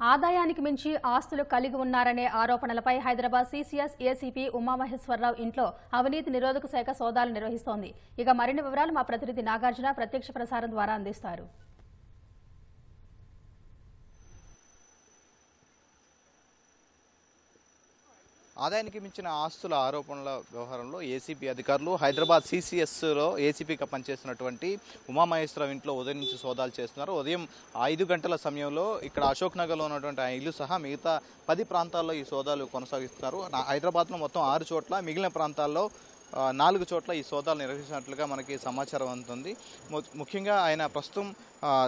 ఆదాయానికి మించి ఆస్తులు కలిగి ఉన్నారనే ఆరోపణలపై హైదరాబాద్ సీసీఎస్ ఏసీపీ ఉమామహేశ్వరరావు ఇంట్లో అవినీతి నిరోధక శాఖ సోదాలు నిర్వహిస్తోంది. ఇక మరిన్ని వివరాలు మా ప్రతినిధి నాగార్జున ప్రత్యక్ష ప్రసారం ద్వారా అందిస్తారు. ఆదాయానికి మించిన ఆస్తుల ఆరోపణల వ్యవహారంలో ఏసీపీ అధికారులు హైదరాబాద్ సీసీఎస్లో ఏసీపీగా పనిచేస్తున్నటువంటి ఉమామహేశ్వరరావు ఇంట్లో ఉదయం నుంచి సోదాలు చేస్తున్నారు. ఉదయం ఐదు గంటల సమయంలో ఇక్కడ అశోక్ నగర్లో ఉన్నటువంటి ఆ ఇల్లు సహా మిగతా పది ప్రాంతాల్లో ఈ సోదాలు కొనసాగిస్తున్నారు. హైదరాబాద్లో మొత్తం ఆరు చోట్ల మిగిలిన ప్రాంతాల్లో నాలుగు చోట్ల ఈ సోదాలు నిర్వహించినట్లుగా మనకి సమాచారం అందుతుంది. ము- ముఖ్యంగా ఆయన ప్రస్తుతం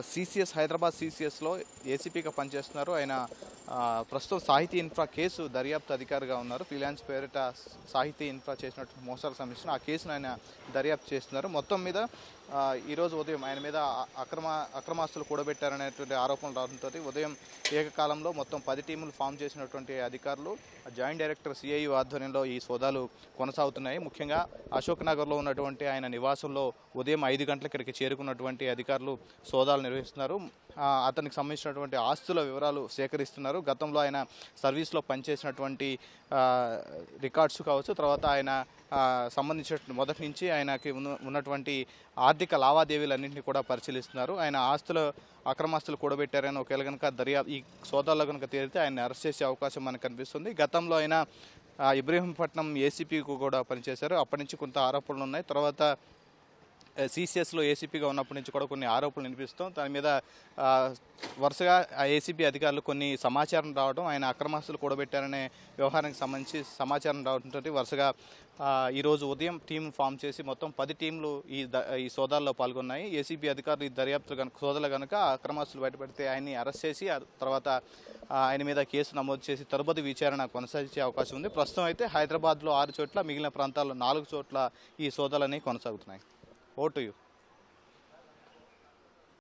సిసిఎస్ హైదరాబాద్ సిసిఎస్లో ఏసీపీగా పనిచేస్తున్నారు. ఆయన ప్రస్తుతం సాహితీ ఇన్ఫ్రా కేసు దర్యాప్తు అధికారిగా ఉన్నారు. ఫిలాన్స్ పేరిట సాహితీ ఇన్ఫ్రా చేసినట్టు మోసాలకు సంబంధించిన ఆ కేసును ఆయన దర్యాప్తు చేస్తున్నారు. మొత్తం మీద ఈరోజు ఉదయం ఆయన మీద అక్రమ అక్రమాస్తులు కూడబెట్టారనేటువంటి ఆరోపణలు రావడంతో ఉదయం ఏకకాలంలో మొత్తం పది టీములు ఫామ్ చేసినటువంటి అధికారులు జాయింట్ డైరెక్టర్ సిఐ ఆధ్వర్యంలో ఈ సోదాలు కొనసాగుతున్నాయి. ముఖ్యంగా అశోక్ నగర్లో ఉన్నటువంటి ఆయన నివాసంలో ఉదయం ఐదు గంటల ఇక్కడికి చేరుకున్నటువంటి అధికారులు సోదాలు నిర్వహిస్తున్నారు. అతనికి సంబంధించినటువంటి ఆస్తుల వివరాలు సేకరిస్తున్నారు. గతంలో ఆయన సర్వీస్లో పనిచేసినటువంటి రికార్డ్స్ కావచ్చు తర్వాత ఆయన సంబంధించిన మొదటి నుంచి ఆయనకి ఉన్నటువంటి ఆర్థిక లావాదేవీలన్నింటినీ కూడా పరిశీలిస్తున్నారు. ఆయన ఆస్తులు అక్రమాస్తులు కూడబెట్టారని ఒకవేళ కనుక దర్యా ఈ సోదాల్లో కనుక తేలితే ఆయన అరెస్ట్ చేసే అవకాశం మనకు కనిపిస్తుంది. గతంలో ఆయన ఇబ్రహీంపట్నం ఏసీపీకి కూడా పనిచేశారు. అప్పటి నుంచి కొంత ఆరోపణలు ఉన్నాయి. తర్వాత సిసిఎస్లో ఏసీపీగా ఉన్నప్పటి నుంచి కూడా కొన్ని ఆరోపణలు వినిపిస్తాం. దాని మీద వరుసగా ఆ ఏసీపీ అధికారులు కొన్ని సమాచారం రావడం ఆయన అక్రమాస్తులు కూడబెట్టారనే వ్యవహారానికి సంబంధించి సమాచారం రావడంతో వరుసగా ఈరోజు ఉదయం టీం ఫామ్ చేసి మొత్తం పది టీంలు ఈ ఈ సోదాల్లో పాల్గొన్నాయి. ఏసీబీ అధికారులు ఈ దర్యాప్తు కనుక సోదాలు కనుక అక్రమాస్తులు బయటపెడితే ఆయన్ని అరెస్ట్ చేసి ఆ తర్వాత ఆయన మీద కేసు నమోదు చేసి తరుపతి విచారణ కొనసాగించే అవకాశం ఉంది. ప్రస్తుతం అయితే హైదరాబాద్లో ఆరు చోట్ల మిగిలిన ప్రాంతాల్లో నాలుగు చోట్ల ఈ సోదాలన్నీ కొనసాగుతున్నాయి. Over to you.